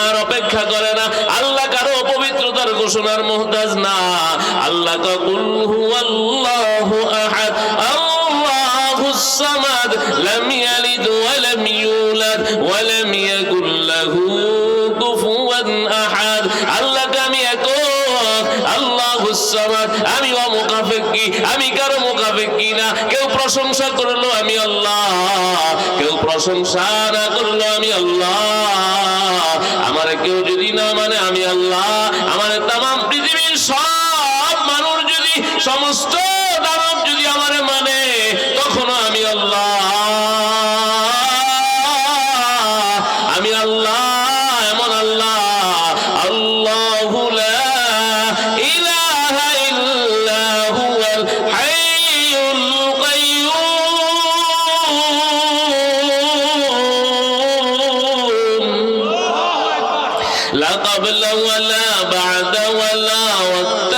আর অপেক্ষা করে না। আল্লাহ কারও পবিত্রতার ঘোষণার মোহতাজ না। আল্লাহ আমি আমি কারও না। কেউ প্রশংসা করল আমি আল্লাহ, কেউ প্রশংসা না করল আমি আল্লাহ। আমার কেউ যদি না মানে আমি আল্লাহ আমার لا قبل ولا بعد ولا وقت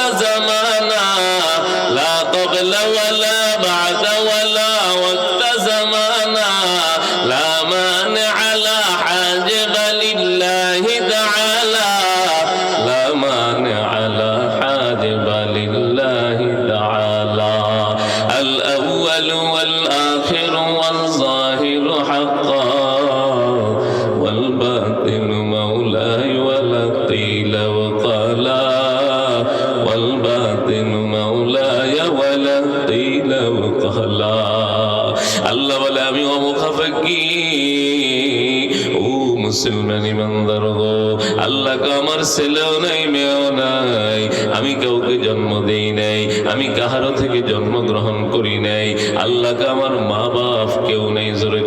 করি নাই। আল্লাহকে আমার মা বাপ কেউ নেই, জোরে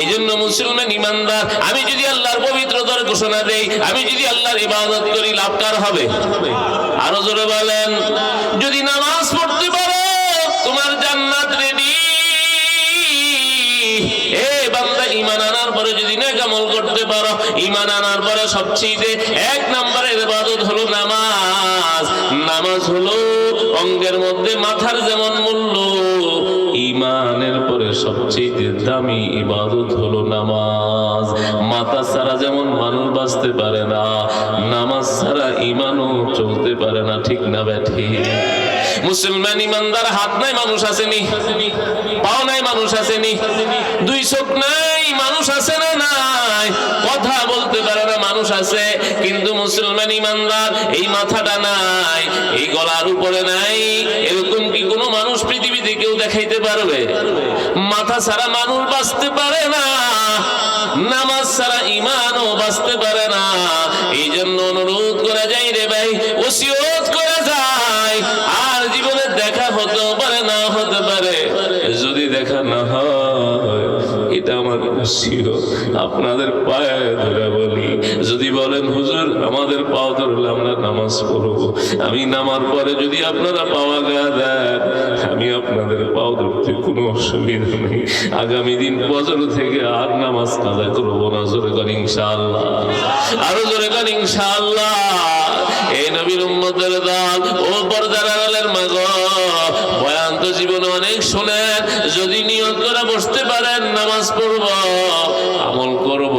এই জন্য মুসলমান ইমানদার, আমি যদি আল্লাহর পবিত্রতার ঘোষণা দেই, আমি যদি আল্লাহর ইবাদত করি, লাভ কার হবে? আরও জোরে বলেন, যদি নামাজ পড়তে পারো, তোমার জান্নাত রেডি সবচেয়ে এক নম্বরের ইবাদত হলো নামাজ। নামাজ হলো অঙ্গের মধ্যে মাথার যেমন মূল্য ইমানের পরে সবচেয়ে দামি ইবাদত হলো নামাজ। মাথা ছাড়া যেমন মানুষ বাঁচতে পারে না, নামাজ ছাড়া ইমানও চলতে পারে না, ঠিক না ব্যাঠি মুসলমান ইমানদার হাত নাই মানুষ আসেনি, পাও নাই মানুষ আসেনি, দুই চোখ নাই মানুষ আছে না। কথা বলতে পারে না, মানুষ আছে, কিন্তু মুসলমান ইমানদার, এই মাথাটা নাই, এই গলার উপরে নাই, এরকম কি কোনো মানুষ পৃথিবীতে কেউ দেখাইতে পারবে? মাথা ছাড়া মানুষ বাঁচতে পারে না, নামাজ ছাড়া ইমানও বাঁচতে পারে না এই জন্য অনুরোধ করা যায় রে ভাই, ওসিয়ত করা যায়, আর জীবনে দেখা হতে পারে, না হতে পারে, যদি দেখা না হয়। এটা আমার ওসিয়ত আপনাদের পায়ে ধরে বলি। যদি বলেন, হুজুর, আমাদের পাও ধরলে আমরা নামাজ পড়ব। আমি নামার পরে যদি আপনারা পাওয়া গা দেন আমি আপনাদের পাও ধরতে কোনো অসুবিধা নেই। আগামী দিন বছর থেকে আর নামাজ কাজা করব না, জোরে কর ইনশাআল্লাহ। আরও জোরে কর ইনশাআল্লাহ। এই নবীর উম্মতের দল, ও পর্দার আড়ালের মাগ বয়ান তো জীবনে অনেক শোনেন, যদি নিয়ত করে বসতে পারেন, নামাজ পড়ব, আমল করব।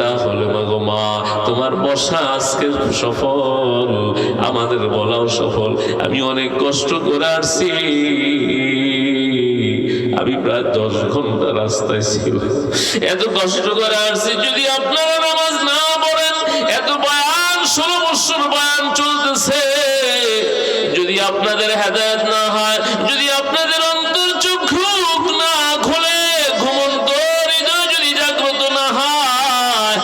তাহলে মাগো মা, তোমার বসা আজকে সফল, আমাদের বলাও সফল। আমি অনেক কষ্ট করে আসছি। আমি প্রায় দশ ঘণ্টা রাস্তায় ছিল এত কষ্ট করে আসছি, যদি আপনারা নামাজ না পড়েন, এত বয়ান, ষোলো বছর বয়ান চলতেছে। আপনাদের হেদায়ত না হয়, যদি আপনাদের অন্তর চক্ষু না খুলে, ঘুমন্ত হৃদয় যদি জাগ্রত না হয়,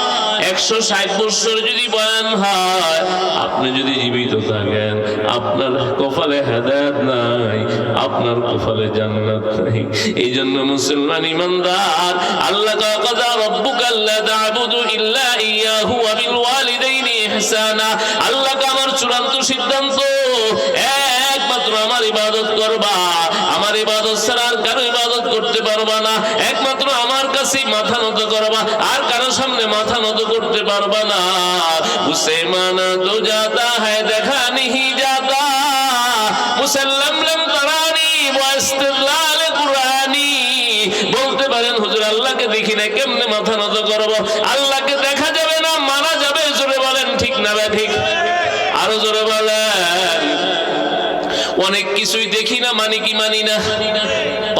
একশো ষাট বছর যদি বয়ান হয়, আপনি যদি জীবিত থাকেন, আপনার কপালে হেদায়ত নাই, আপনার কপালে জান্নাত নাই। এই জন্য মুসলমান ইমানদার, আল্লাহ কাদা রব্বুকা আল্লা তা'বুদু ইল্লা ইয়াহু ওয়া ওয়ালিদাইনি ইহসানা। আল্লাহ আমার চূড়ান্ত সিদ্ধান্ত একমাত্র আমার ইবাদত করবা। আমার ইবাদত ছাড়া আর কারও ইবাদত করতে পারবা না। একমাত্র আমার কাছেই মাথা নত করবা, আর কারও সামনে মাথা নত করতে পারবা না। উসে মানা তো যাতা হ্যায় দেখা নিহি যাতা। মুসাল্লাম লাম তারানি ওয়াস্তিলাল কুরআনি। বলতে পারেন, হুজুর, আল্লাহকে দেখি না কেমনে মাথা নত করব? আল্লাহকে দেখা যাবে না মানা যাবে, জোরে বলেন, ঠিক না ঠিক? আরও জোরে বলেন। অনেক কিছুই দেখি না, মানি কি মানি না।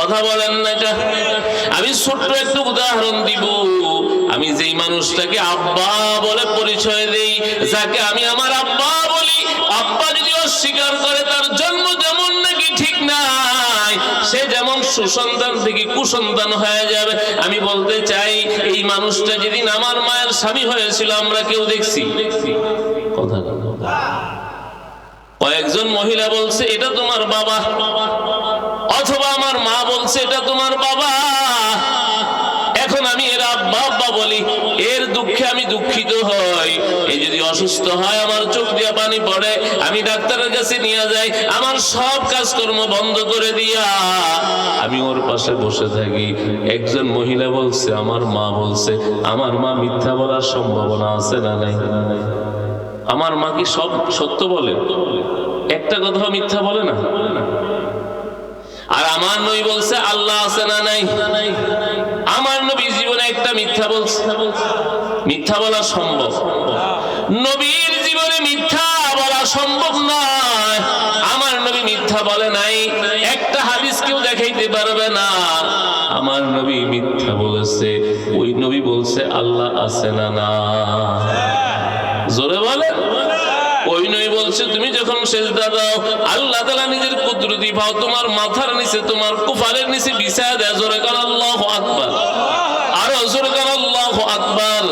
কথা বলেন না এটা। আমি ছোট্ট একটু উদাহরণ দিব। আমি যেই মানুষটাকে আব্বা বলে পরিচয় দেই, যাকে আমি আমার আব্বা বলি, আব্বা যদি অস্বীকার করে তার জন্ম যেমন নাকি ঠিক নাই, সে যেমন সুসন্তান থেকে কুসন্তান হয়ে যাবে। আমি বলতে চাই, এই মানুষটা যেদিন আমার মায়ের স্বামী হয়েছিল, আমরা কেউ দেখছি। কথা কথা কয়েকজন মহিলা বলছে, এটা তোমার বাবা। অথবা আমার মা বলছে, এটা তোমার বাবা। এখন আমি এর আব্বা আব্বা বলি, এর দুঃখে আমি দুঃখিত হই। এই যদি অসুস্থ হয়, আমার চোখ দিয়ে পানি পড়ে, আমি ডাক্তারের কাছে নিয়ে যাই, আমার সব কাজকর্ম বন্ধ করে দিয়া। আমি ওর পাশে বসে থাকি। একজন মহিলা বলছে, আমার মা বলছে, আমার মা মিথ্যা বলার সম্ভাবনা আছে না নাই? আমার মা কি সব সত্য বলে? একটা কথা মিথ্যা বলে না? আর আমার নবী বলছে, আল্লাহ আছে না নাই? আমার নবী জীবনে একটা মিথ্যা বলছে। মিথ্যা বলা সম্ভব। নবীর জীবনে মিথ্যা বলা সম্ভব নয়। আমার নবী মিথ্যা বলে নাই। একটা হাদিস কেউ দেখাইতে পারবে না। আমার নবী মিথ্যা বলেছে। ওই নবী বলছে, আল্লাহ আছে না না জোরে বলে বলছে, তুমি যখন সেজদা দাও, আল্লাহ তাআলা নিজের কুদরতি ভাও তোমার মাথার নিচে, তোমার কুফারের নিচে বিছায়া দেয়, জোরে কান আল্লাহু আকবার। আর জোরে কান আল্লাহু আকবার।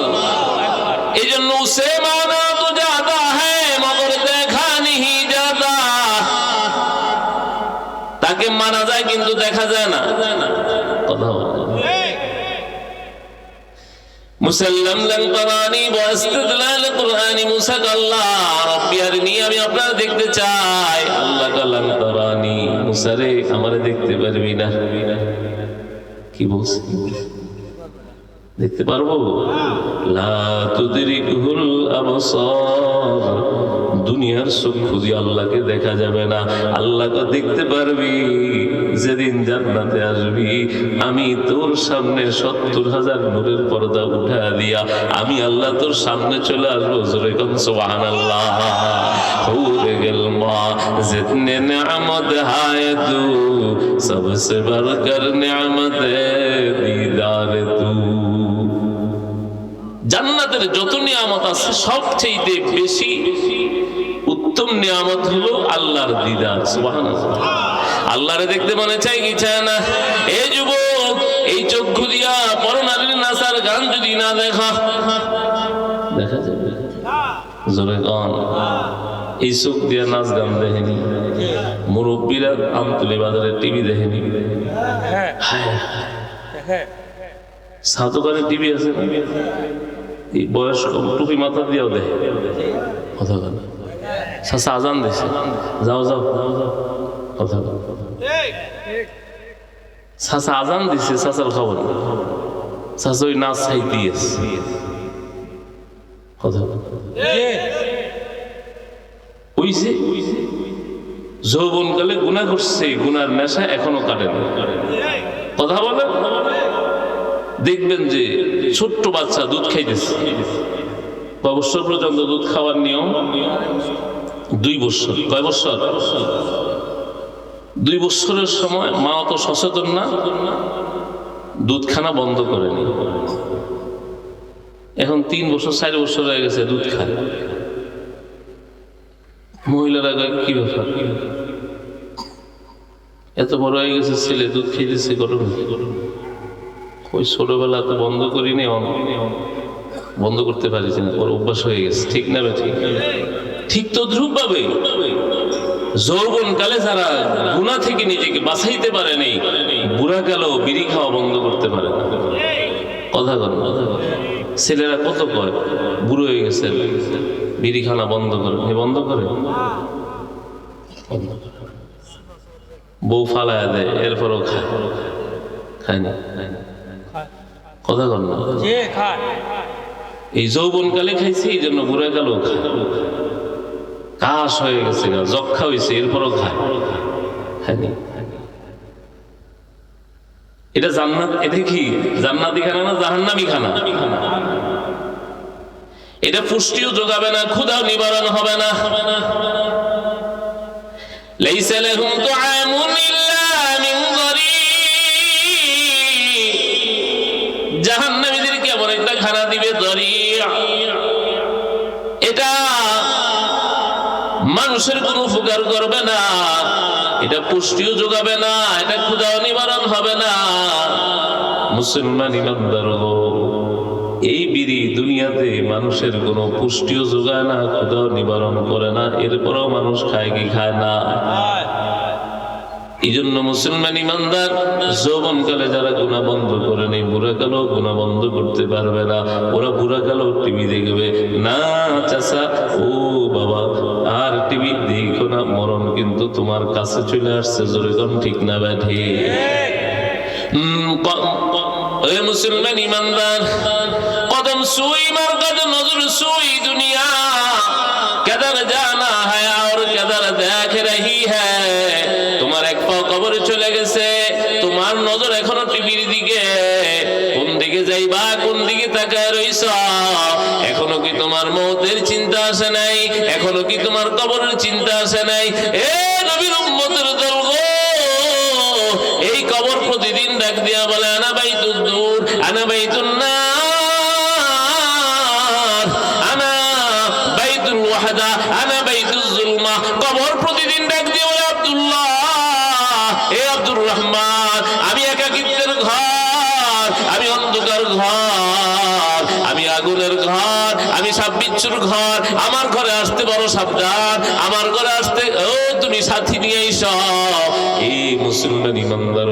মুসাল্লাম লান তারানি ওয়া ইস্তিদলাল কুরআনি মুসা আল্লাহ রব্বি আরনি, আমি আপনারা দেখতে চাই। আল্লাহ কালাম তারানি মুসা রে, আমারে দেখতে পারবি না। কি বলছে? দেখতে পারব? দুনিয়ার সুখ খুঁজি আল্লাহকে দেখা যাবে না। আল্লাহকে দেখতে পারবি, যেদিন জান্নাতে আসবি। আমি তোর সামনে সত্তর হাজার নূরের পর্দা উঠা দিয়া, আমি আল্লাহ তোর সামনে চলে আসব। জোরে কন সোহান আল্লাহ গেল মা জিতনে নেয়ামত হায় তু, সবসে বড় কর নামত জান্নাতের যত নিয়ামত আছে সবচেয়ে বেশি উত্তম নিয়ামত হলো আল্লাহর দিদার সুবহানাল্লাহ। আল্লাহরে দেখতে মনে চাই কি চায় না? এ যুবক এই চক্ষু দিয়া পরনারীর নাসার গান যদি না দেখা। দেখা যাবে? জোরে গান এই চোখ দিয়া নাচ গান দেখেনি। মুরব্বীরা আমতুলি বাজারে টিভি দেখেনি। হায়। হায় সাধুকারে টিভি আছে না? এই বয়স টুপি মাথা দিয়েও দেয়। কথা কথা সাসা আজান দিছে। যাও যাও। কথা সাসা আজান দিছে সাসার খবর। সাসা ওই নাচ ছাই দিয়েছে কথা কথা ওইছে যৌবনকালে গুণা করছে গুনার নেশা এখনও কাটে না। কথা বলে? দেখবেন যে ছোট্ট বাচ্চা দুধ খাইতেছে। বছর পর্যন্ত দুধ খাওয়ার নিয়ম? দুই বছর। কয় বছর? দুই বছরের সময় মা অত সচেতন না দুধ খানা বন্ধ করেনি এখন তিন বছর, চার বছর হয়ে গেছে দুধ খায়। মহিলারা কি ব্যাপার? এত বড় হয়ে গেছে ছেলে, দুধ খেয়ে খেয়েছে গরম। ওই ছোটবেলা তো বন্ধ করিনি বন্ধ করতে পারিস না, ওর অভ্যাস হয়ে গেছে। ঠিক না ঠিক? ঠিক তো ধ্রুব পাবে যৌবন কালে যারা গুণা থেকে নিজেকে বাঁচাইতে পারে নেই বুড়া খাওয়া বন্ধ করতে পারে না। কথা কর ছেলেরা কত কয় বুড়ো হয়ে গেছে, বিড়ি খানা করে বন্ধ করে। বন্ধ করে। বউ ফালায় দেয়, এরপরও খায়। খায় না খায় না। কথা এই জন্য কালেও কাশ হয়ে গেছে যক্ষা হয়েছে এরপরও খায়। এটা জান্নাত এটা কি? জান্নাতি খানা না জাহান্নামি খানা এটা পুষ্টিও যোগাবে না ক্ষুধাও নিবারণ হবে না। লাইসা লাহুম মানুষের কোনো উপকার করবে না। এটা পুষ্টিও যোগাবে না, এটা ক্ষুধাও নিবারণ হবে না। মুসলমান ইমানদার এই বিড়ি দুনিয়াতে মানুষের কোনো পুষ্টিও যোগায় না ক্ষুধাও নিবারণ করে না, এরপরেও মানুষ খায় কি খায় না। এই জন্য মুসলমান ইমানদার যৌবন কালে যারা গুণা বন্ধ করে নেই বুড়া কালেও গুণা বন্ধ করতে পারবে না। ওরা বুড়া কালেও টিভি দেখবে। না, চাচা, ও বাবা আর টিভি, দেখো না, মরণ কিন্তু তোমার কাছে চলে আসছে, জোরেগণ, ঠিক না ব্যাধি মুসলমান ইমানদার, কদম সুই মার কদ নজর সুই, দুনিয়া। কেদার জানা হ্যাঁ আর কেদার দেখ রহি হ্যাঁ তোমার এক পাও চলে গেছে, তোমার নজর এখনও টিভির তাকায় রইছ। এখনও কি তোমার মৌতের চিন্তা আসে নাই? এখনও কি তোমার কবরের চিন্তা আসে নাই? এ নবীর উম্মতের দল গো! এই কবর প্রতিদিন ডাক দিয়া বলে, আনা দূর, আনা জুলমা। কবর প্রতিদিন ডাক দিয়ে বলে, আব্দুল্লাহ, এ আব্দুর রহমান আমি ঘর, আমার ঘরে আসতে বড় সাবধান, আমার ঘরে আসতে, ও তুমি সাথী নিয়ে এই মুসলমান ইমানদার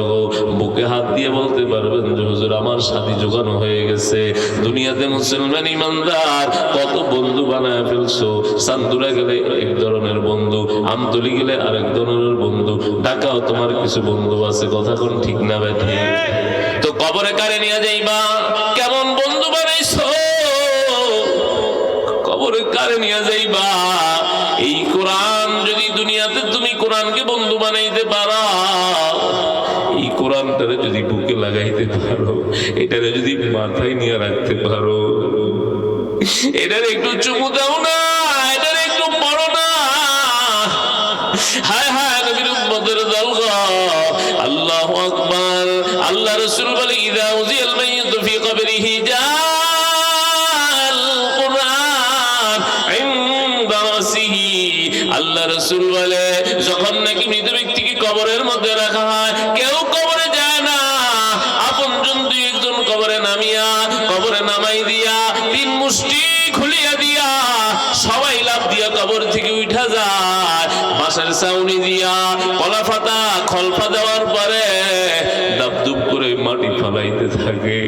বুকে হাত দিয়ে বলতে পারবেন যে হুজুর আমার সাথী জোগানো হয়ে গেছে। দুনিয়াতে মুসলমান ইমানদার, কত বন্ধু বানায় ফেলছো? সান্দুরা গেলে এক ধরনের বন্ধু, আমতলি গেলে আরেক ধরনের বন্ধু, ঢাকাও তোমার কিছু বন্ধু আছে, কথা কোন ঠিক না ব্যাঠে তো কবরে কারে নিয়ে যাইবা? কেমন নিয়ে যাইবা। এই কোরআন যদি দুনিয়াতে তুমি কোরআনকে বন্ধু বানাইতে এই কোরআনটারে যদি বুকে লাগাইতে পারো, এটারে যদি মাথায় নিয়ে রাখতে পারো, এটারে একটু চুমু দাও না, এটারে একটু পড়ো না। হায় হায় নবীর উম্মতের দল আকবার। আল্লাহ রাসূল বলে, ইদা উজিয়াল মাইয়িতু ফি কবরিহি জাল রাসূল বলে, যখন নাকি মৃত ব্যক্তিকে কবরের মধ্যে রাখা হয়, কেউ কবরে যায় না। আপনজন দুই একজন কবরে নামিয়া, কবরে নামাই দিয়া, তিন মুষ্টি খুলিয়া দিয়া, সবাই লাভ দিয়া কবর থেকে উঠা যায়। বাঁশের ছাউনি দিয়া, কলা ফাতা খলফা দেওয়ার পরে দাবদুব করে মাটি ফালাইতে থাকে।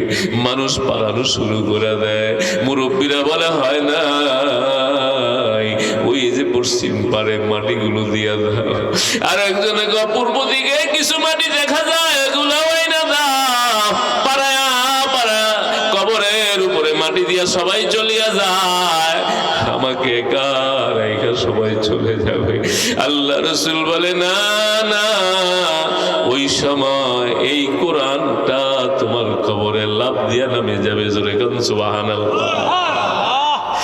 মানুষ পালানো শুরু করে দেয়। মুরব্বীরা বলে, হয় না। পশ্চিম পারে মাটিগুলো দিয়া দাও। আর একজনে পূর্ব দিকে, কিছু মাটি দেখা যায়, এগুলো উপরে মাটি দিয়া সবাই চলিয়া যায়। আমাকে একা রেখা সবাই চলে যাবে? আল্লাহ রসুল বলে, না না, ওই সময় এই তোমার কবরে লাভ দিয়া নামে যাবে। জোরে কান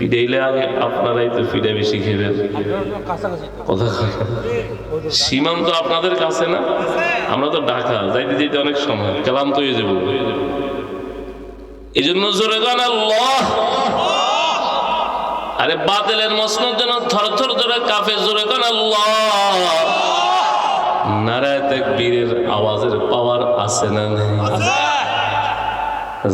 ফিডাইলে আগে আপনারাই তো ফিডা বেশি খেবেন সীমান্ত আপনাদের কাছে না? আমরা তো ঢাকা, যাইতে যেতে অনেক সময়, ক্লান্ত হয়ে যাব। এই জন্য জোরে গান আরে বাতিলের মসনদ যেন থর থর ধরে কাফে জোরে গান, আল্লাহ! নারায় বীরের আওয়াজের পাওয়ার আছে না নেই?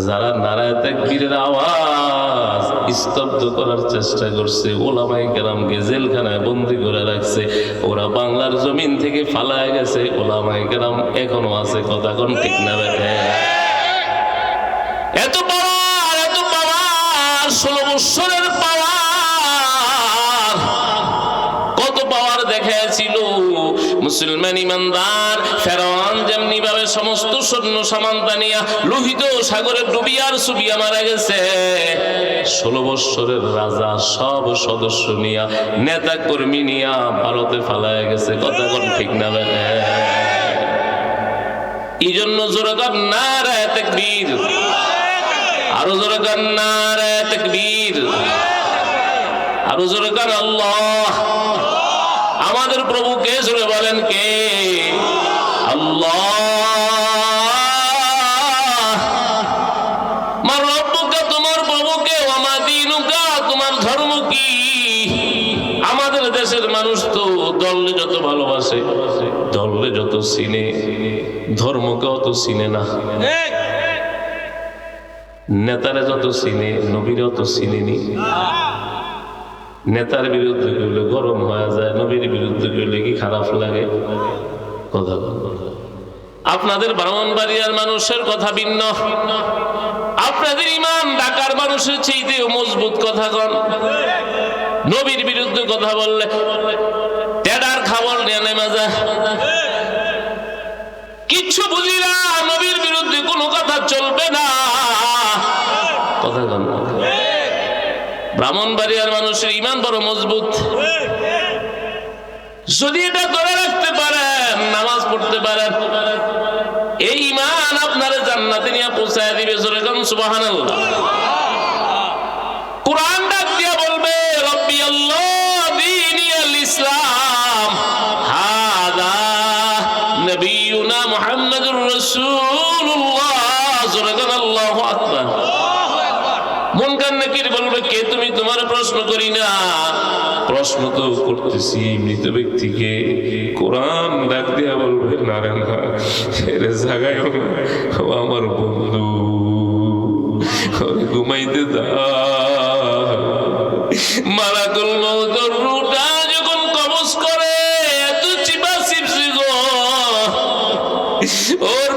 যারা নারায় তাকবীরের আওয়াজ স্তব্ধ করার চেষ্টা করছে ওলামাই কেরামকে জেলখানায় বন্দি করে রাখছে, ওরা বাংলার জমিন থেকে ফালায় গেছে ওলামাই কেরাম এখনও আছে, কথা কোন ঠিক না বেঠে। এত পাওয়ার এত পাওয়ার, ষোলো বৎসরের পাওয়ার মুসলমান ইমানদার ফেরাউন যেমনি ভাবে সমস্ত সৈন্য সামান্তা নিয়া লোহিত সাগরে ডুবিয়ার সুবিয়া মারা গেছে। ষোলো বৎসরের রাজা সব সদস্য নিয়া নেতা কর্মী নিয়া ভারতে ফালায় গেছে। কথা কোন ঠিক না বেনে এই জন্য জোরে কর নারায় তাকবীর। আরও জোরে কর নারায় তাকবীর। আরও জোরে কর আল্লাহ। আমাদের প্রভু কে জোরে বলেন কে? আল্লাহ। দেশের মানুষ তো যত ভালোবাসে যত চিনে ধর্মকে অত চিনে না। নেতারে যত চিনে নবীর অত চিনেনি। নেতার বিরুদ্ধে গেলে গরম হয়ে যায়, নবীর বিরুদ্ধে গেলে কি খারাপ লাগে? কথা। আপনাদের ব্রাহ্মণবাড়িয়ার মানুষের কথা ভিন্ন। আপনাদের ইমান ঢাকার মানুষের চেয়েতেও মজবুত কথা কন। নবীর বিরুদ্ধে কথা বললে টেডার খাবার নিয়ে নেমে যায়। কিচ্ছু বুঝি না নবীর বিরুদ্ধে কোনো কথা চলবে না কথা কন না। ব্রাহ্মণবাড়িয়ার মানুষের ইমান বড় মজবুত। যদি এটা ধরে রাখতে পারেন, নামাজ পড়তে পারেন, এই ইমান আপনার জান্নাতে নিয়ে পৌঁছায় দিবে জোরে কোন, সুবহানাল্লাহ। কোরআন ডাক দিয়া বলবে আল্লাহু আকবার। মন কান নাকির বলবে, কে তুমি? তোমার প্রশ্ন করি না। প্রশ্ন তো করতেছি, মৃত ব্যক্তিকে কোরআন ডাক দিয়া বলবে, না আমার বন্ধু। ঘুমাইতে দা মারাকুল যখন কবজ করে ওর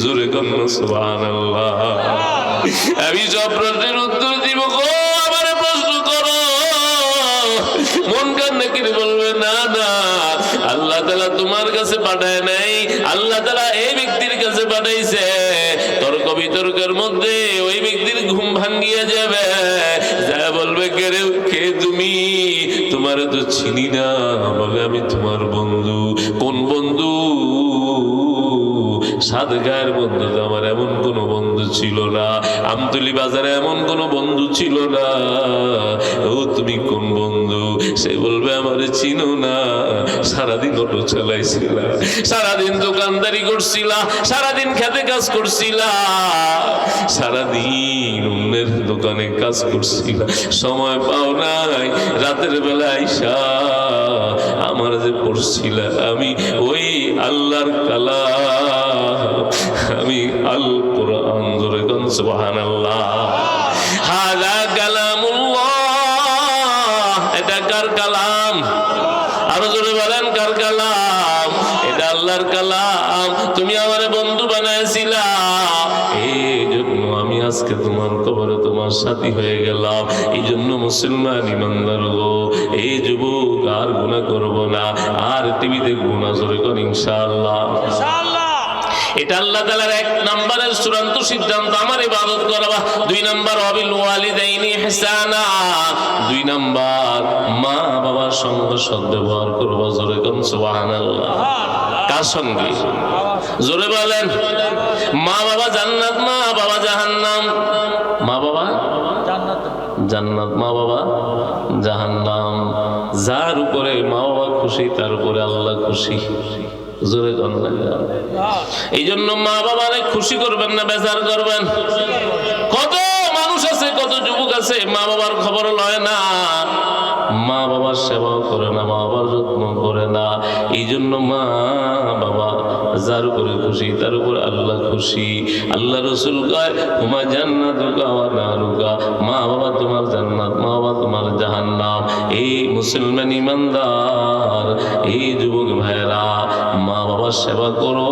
জোরে কন্যা সুবহান আমি সব প্রশ্নের উত্তর দিব গো প্রশ্ন করো। মন বলবে, না না, আল্লাহ তালা তোমার কাছে পাঠায় নাই। আল্লাহ তালা এই ব্যক্তির কাছে পাঠাইছে। তর্ক বিতর্কের মধ্যে ওই ব্যক্তির ঘুম ভাঙ্গিয়ে যাবে। যা বলবে, কে রে, কে তুমি? তোমার তো চিনি না, বলে আমি তোমার বন্ধু। কোন বন্ধু? সাত গায়ের বন্ধু, আমার এমন কোনো বন্ধু ছিল না। আমতলি বাজারে এমন কোনো বন্ধু ছিল না। ও, তুমি কোন বন্ধু? সে বলবে, আমার চিনো না। সারাদিন অটো চালাইছিলা, সারাদিন দোকানদারি করছিলা, সারাদিন খেতে কাজ করছিলা, সারাদিন অন্যের দোকানে কাজ করছিলা। সময় পাও নাই, রাতের বেলা আইসা, আমার যে পড়ছিলা, আমি ওই আল্লাহর কালা আমি আল কোরআন ধরে গন সুবহানাল্লাহ। হাদা কালামুল্লাহ। এটা কার কালাম? আরও জোরে বলেন, কার কালাম? এটা আল্লাহর কালাম। তুমি আমার বন্ধু বানাইছিলা। আজকে তোমার কবরে তোমার সাথী হয়ে গেলাম। এই জন্য মুসলমান ইমানদার গো। এই যুবক আর গুণা করব না। আর টিভিতে গুণা জোরে কর ইনশাআল্লাহ। এটা আল্লাহ তাআলার এক নম্বরের চূড়ান্ত সিদ্ধান্ত। আমার ইবাদত করবা। দুই নম্বর, অবিল ওয়ালিদাইনি ইহসানা। দুই নম্বর মা বাবার সঙ্গে সদ্ব্যবহার করবা জোরে কোন, সুবহানাল্লাহ। কার সঙ্গে? জোরে বলেন। মা বাবা জান্নাত মা বাবা জাহান্নাম। মা বাবা জান্নাত মা বাবা জাহান্নাম। যার উপরে মা বাবা খুশি, তার উপরে আল্লাহ খুশি। জোরে। এই জন্য মা বাবারে খুশি করবেন না, বেজার করবেন। কত মানুষ আছে, কত যুবক আছে, মা বাবার খবর লয় না। মা বাবার সেবাও করে না, মা বাবার যত্ন করে না। এই জন্য মা বাবা যার উপরে খুশি, তার উপরে আল্লাহ খুশি। আল্লাহ রসুল কয়, তোমার জান্নাত রুকা মা বাবা তোমার জান্নাত, মা বাবা তোমার জাহান্নাম। এই মুসলমান ইমানদার, এই যুবক ভাইরা বাবার সেবা করো।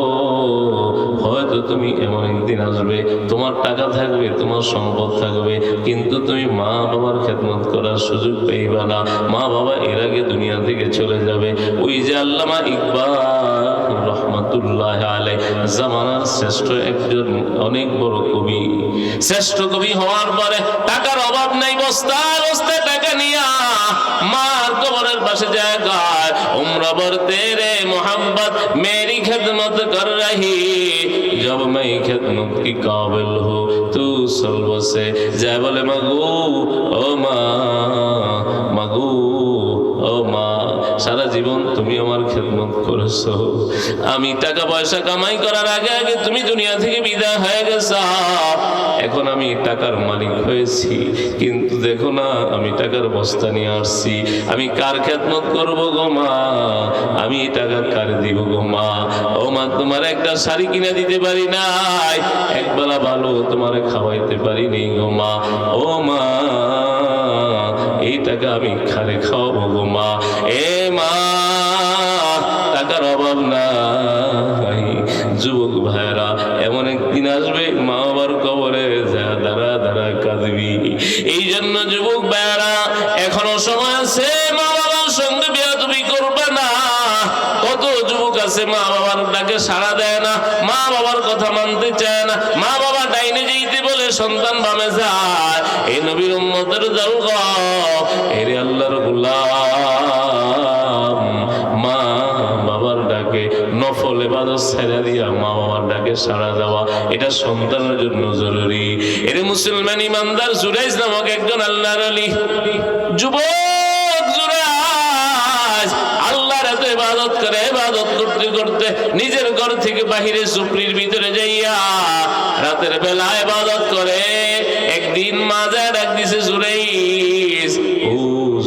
হয়তো তুমি এমন একদিন আসবে, তোমার টাকা থাকবে, তোমার সম্পদ থাকবে, কিন্তু তুমি মা বাবার খেদমত করার সুযোগ পাইবা না। মা বাবা এর আগে দুনিয়া থেকে চলে যাবে। ওই যে আল্লামা ইকবাল রহমতুল্লাহ আলাই জামানার শ্রেষ্ঠ একজন অনেক বড় কবি। শ্রেষ্ঠ কবি হওয়ার পরে টাকার অভাব নাই বস্তার বস্তায় টাকা নিয়া মার কবরের পাশে জায়গায় उम्र भर तेरे मोहब्बत मेरी खिदमत कर रही। जब मैं खिदमत की काबिल हो, तू सलब से जय बोले, मगू, ओ मगू। সারা জীবন তুমি আমার খেদমত করেছ। আমি টাকা পয়সা কামাই করার আগে আগে তুমি দুনিয়া থেকে বিদায় হয়ে গেছো। এখন আমি টাকার মালিক হয়েছি। কিন্তু দেখো না, আমি টাকার বস্তা নিয়ে আসছি। আমি কার খেদমত করব গো মা? আমি টাকা কার দিব গো মা? ও মা, তোমার একটা শাড়ি কিনে দিতে পারি নাই। একবেলা ভালো তোমারে খাওয়াইতে পারি নেই গো মা। ও মা টাকা আমি খারে খাওয়াবো গো মা। এ মা, টাকার অভাব নাই। যুবক ভাইরা এমন একদিন আসবে, মা বাবার কবরে যা দাঁড়া দাঁড়া কাঁদবি। এই জন্য যুবক ভাইরা এখনও সময় আছে, মা বাবার সঙ্গে বিয়া তুমি করবে না। কত যুবক আছে, মা বাবার ডাকে সাড়া দেয় না, মা বাবার কথা মানতে চায় না। মা বাবা ডাইনে যেতে বলে, সন্তান বামে যায়। নবীর উম্মতের দল এরে আল্লাহর গুলাম, মা বাবার ডাকে নফল এবাদত ছেড়ে দিয়া মা বাবার ডাকে সাড়া দেওয়া, এটা সন্তানের জন্য জরুরি। এর মুসলমান ইমানদার জুরাইজ নামক একজন আল্লাহর আলী। যুবক জুরাইজ আল্লাহর এত ইবাদত করে ইবাদত করতে করতে নিজের ঘর থেকে বাহিরে সুপ্রির ভিতরে যাইয়া রাতের বেলা ইবাদত করে একদিন মাজার ডাক দিছে জুরাইজ ও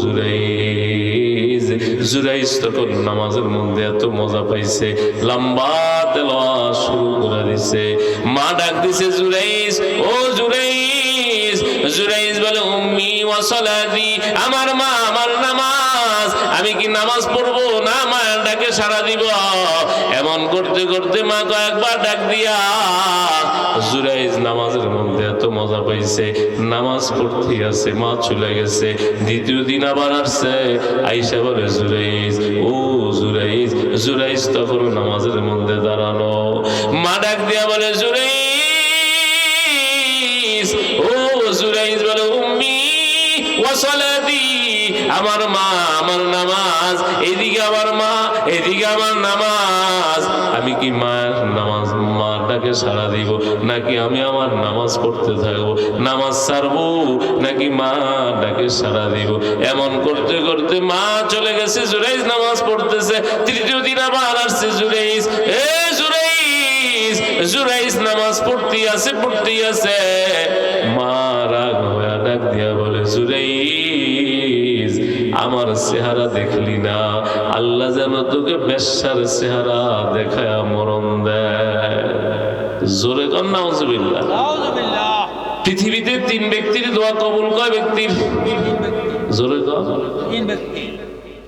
জুরাইজ জুরাইজ তখন নামাজের মধ্যে এত মজা পাইছে। লম্বা তেলাওয়াত শুরু করে দিছে। মা ডাক দিছে জুরাইজ ও জুরাইজ জুরাইজ বলে, উম্মি ওয়া সালাতি, আমার মা, আমার নামাজ, আমি কি নামাজ পড়ব? না, মায়ের ডাকে সারা দিব। এমন করতে করতে মা কয়েকবার ডাক দিয়া জুরাইজ নামাজের মধ্যে এত মজা পাইছে, নামাজ পড়তে আছে, মা চলে গেছে, দ্বিতীয় দিন আবার আসছে। আইসা বলে, জুরাইজ, ও জুরাইজ জুরাইজ তখন নামাজের মধ্যে দাঁড়ানো মা ডাক দিয়া বলে, জুরাইজ, ও জুরাইজ বলে, উম্মি, ওয়াসালাতি, আমার মা, আমার নামাজ, এদিকে আমার মা, এদিকে আমার নামাজ। আমি কি নামাজ মাটাকে সারা দিব। নাকি আমি আমার নামাজ পড়তে থাকব? নামাজ ছাড়বো? নাকি মাটাকে সারা দিব? এমন করতে করতে মা চলে গেছে, জুরাইজ নামাজ পড়তেছে। তৃতীয় দিন আবার আসছে, জুরাইজ। এ জুরাইজ জুরাইজ নামাজ পড়তে আছে পড়তে আছে। মা রাগ হয়ে ডাক দিয়া বলে, জুরাইজ, আমার চেহারা দেখলি না। আল্লাহ যেন তোকে বেশ্যার চেহারা দেখায় মরণ দেয়। জোরে আউযুবিল্লাহ পৃথিবীতে তিন ব্যক্তির দোয়া কবুল কয় ব্যক্তির? জোরে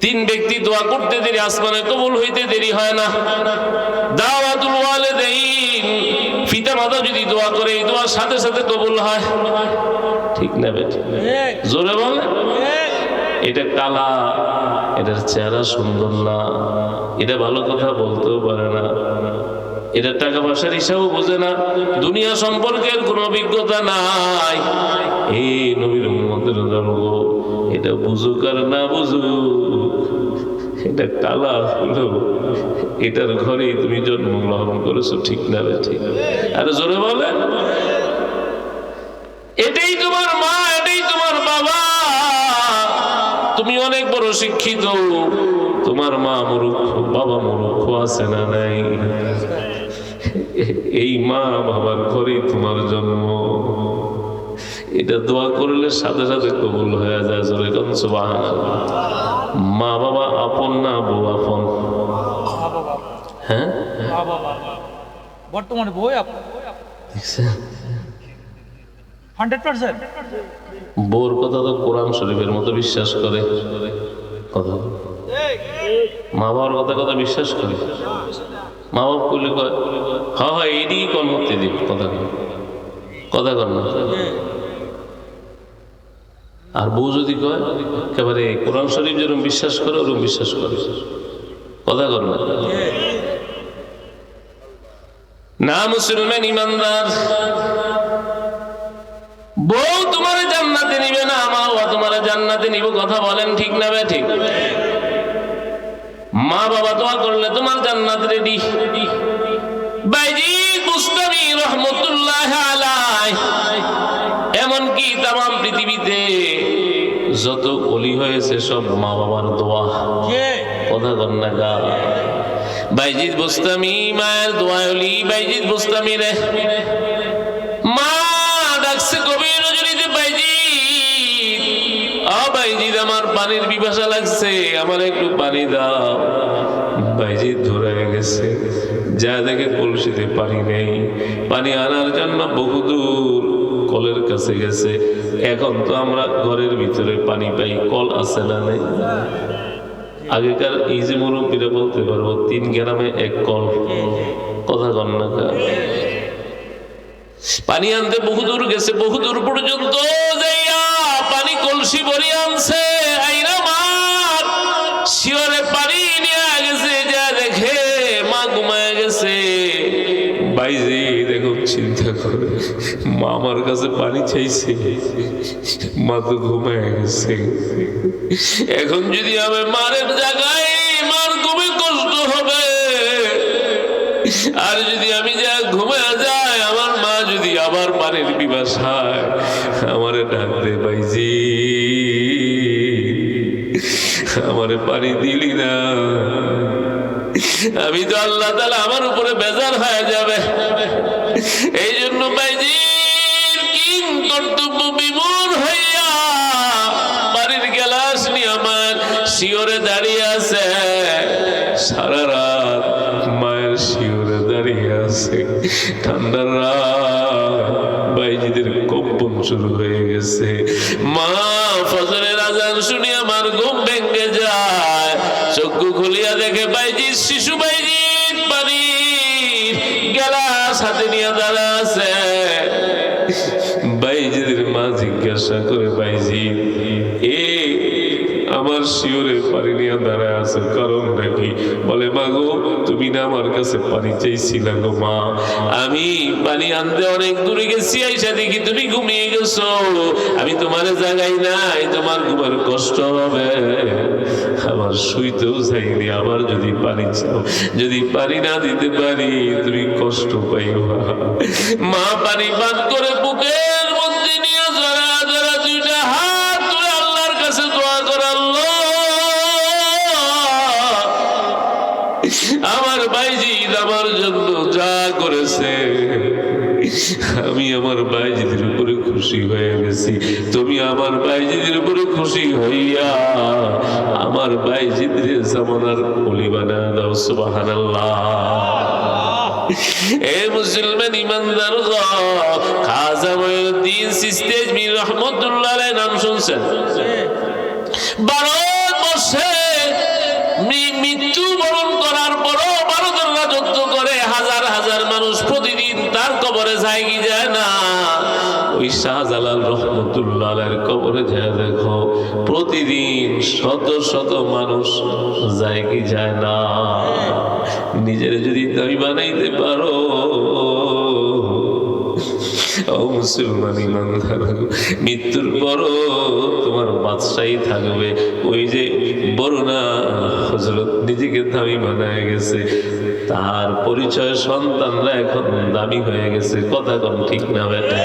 তিন ব্যক্তি। দোয়া করতে দেরি আসমানে কবুল হইতে দেরি হয় না। দাওয়াতুল ওয়ালিদাইন। পিতা মাতা যদি দোয়া করে এই দোয়ার সাথে সাথে কবুল হয়। ঠিক না বেটি? জোরে বলে। এটা কালা এটার চেহারা সুন্দর না। এটা ভালো কথা বলতেও পারে না। এটা টাকা পয়সার হিসাবও বোঝে না। দুনিয়া সম্পর্কের কোনো অভিজ্ঞতা নাই। এই নবীর উম্মতের জন্ম, এটা বুঝুক আর না বুঝুক, এটা কালা হলো। এটার ঘরেই তুমি জন্মগ্রহণ করেছ, ঠিক না রে, ঠিক আর জোরে বলে এটাই তোমার মা, এটাই তোমার বাবা। তুমি অনেক বড় শিক্ষিত। তোমার মা মূর্খ, বাবা মূর্খ আছে না নাই? এই মা বাবার ঘরেই তোমার জন্ম। এটা দোয়া করলে সাথে সাথে কবুল হয়ে যায় কোন মা বাবা আপন না বউ আপন? হ্যাঁ? বর্তমানে বই কথা তো কোরআন শরীফের মতো বিশ্বাস করে। কথা মা বাবার কথা কথা বিশ্বাস করে? মা বাবা কইলে কয় হ্যাঁ হ্যাঁ এইদিকে কল করতে দিব। কথা কথা কর না? আর বউ যদি কয়, একেবারে কোরআন শরীফ যেরকম বিশ্বাস করে, ওরকম বিশ্বাস করে। কথা কর না? না মুসলমান ইমানদার। বউ তোমার জান্নাতে নিবে না, মা বাবা তোমার জান্নাতে নিব, কথা বলেন ঠিক না বে, ঠিক। মা বাবা দোয়া করলে তোমার জান্নাত রেডি বাইজি মুস্তামি রহমতুল্লাহ আলাই এমনকি তাম পৃথিবীতে যত অলি হয়েছে সব মা বাবার দোয়া। কে? কথা কর না গা। বাইজিদ বুস্তামি মায়ের দোয়ালি বাইজিদ বুস্তামি রে। মা ডাকছে কবির রজনীতে বাইজিদ আ বাইজিদ আমার পানির পিপাসা লাগছে আমার একটু পানি দাও। ধরে গেছে। যা দেখে কলসিতে পানি নেই। পানি আনার জন্য বহুদূর কলের কাছে গেছে। এখন তো আমরা ঘরের ভিতরে পানি পাই, কল আছে না নেই। আগেকার এই যে মুরব্বীরা বলতে পারব, তিন গ্রামে এক কল। কথা কন্যা পানি আনতে বহুদূর গেছে বহুদূর পর্যন্ত পানি কলসি ভরি আনছে। আইরা মার, শিওরে চিন্তা করে। মা আমার কাছে পানি চাইছে। মা তো ঘুমায় গেছে। এখন যদি আমি মারের জায়গায় মার খুবই কষ্ট হবে, আর যদি আমি যা ঘুমে যাই, আমার মা যদি আবার পানির পিপাসায় আমারে ডাকতে পাইছি আমারে পানি দিলি না। আমি তো আল্লাহ তালা আমার উপরে বেজার হয়ে যাবে। এই জন্য কর্তব্য হইয়া বাড়ির গেলাস আমার শিওরে দাঁড়িয়ে আছে। সারা রাত মায়ের শিওরে দাঁড়িয়ে আছে। ঠান্ডার রাত বাইজিদের কম্পন শুরু হয়ে গেছে। মা ফজরের আজান শুনি আমার ঘুম ভেঙে যায়। চক্ষু খুলিয়া দেখে বাইজি শিশু বাইজি পানি গেলাস হাতে নিয়ে দাঁড়া আছে। বাইজিদের মা জিজ্ঞাসা করে বাইজি এ, আমার শিওরে পানি নিয়ে দাঁড়ায় আছে কারণ নাকি গো তুমি না আমার কাছে পানি চাইছিলা গো মা। আমি পানি আনতে অনেক দূরে গেছি, আইসা দেখি তুমি ঘুমিয়ে গেছো। আমি তোমার জায়গায় নাই, তোমার ঘুমার কষ্ট হবে। আমার শুইতেও চাইনি আবার যদি পানি চাও, যদি পানি না দিতে পারি, তুমি কষ্ট পাইবা মা পানি পান করে বুকের আমি আমার বাইজিদের উপরে খুশি হয়ে গেছি। তুমি আমার বাইজিদের উপরে খুশি হইয়া আমার বাইজিদের জামানার অলি বানা দাও, সুবহানাল্লাহ। এ মুসলমান ইমানদার খাজা মঈনুদ্দিন সিস্তি আজমির রহমতুল্লাহ আলাইহি নাম শুনছেন? ভারত বর্ষে মৃত্যু হাজার মানুষ প্রতিদিন তার কবরে যায় কি যায় না? ওই শাহজালাল রহমতুল্লাহ আলাইহির কবরে যায়, দেখো, প্রতিদিন শত শত মানুষ যায় কি যায় না? নিজের যদি দাবি বানাইতে পারো। মৃত্যুর পরও তোমার বাদশাহী থাকবে। ওই যে বড় না হজরত নিজেকে দামি বানায় গেছে। তার পরিচয় সন্তানরা এখন দামি হয়ে গেছে। কথা কম ঠিক না বেটা।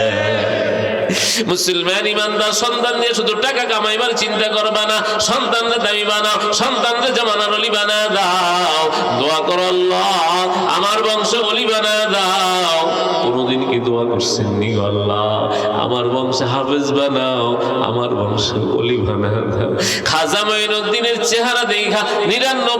মুসলমান ইমানদার, সন্তান দিয়ে শুধু টাকা কামাইবার চিন্তা করবা না। সন্তানদের দামি বানাও সন্তানদের জামানার অলি বানা দাও। দোয়া করো আমার বংশ অলি বানা দাও। কোনোদিন কি দোয়া করছেন নি আল্লাহ? আমার বংশে হাফেজ বানাও, আমার বংশে অলি বানাও খাজা মঈনুদ্দিনের চেহারা দেখা, নিরানব্বই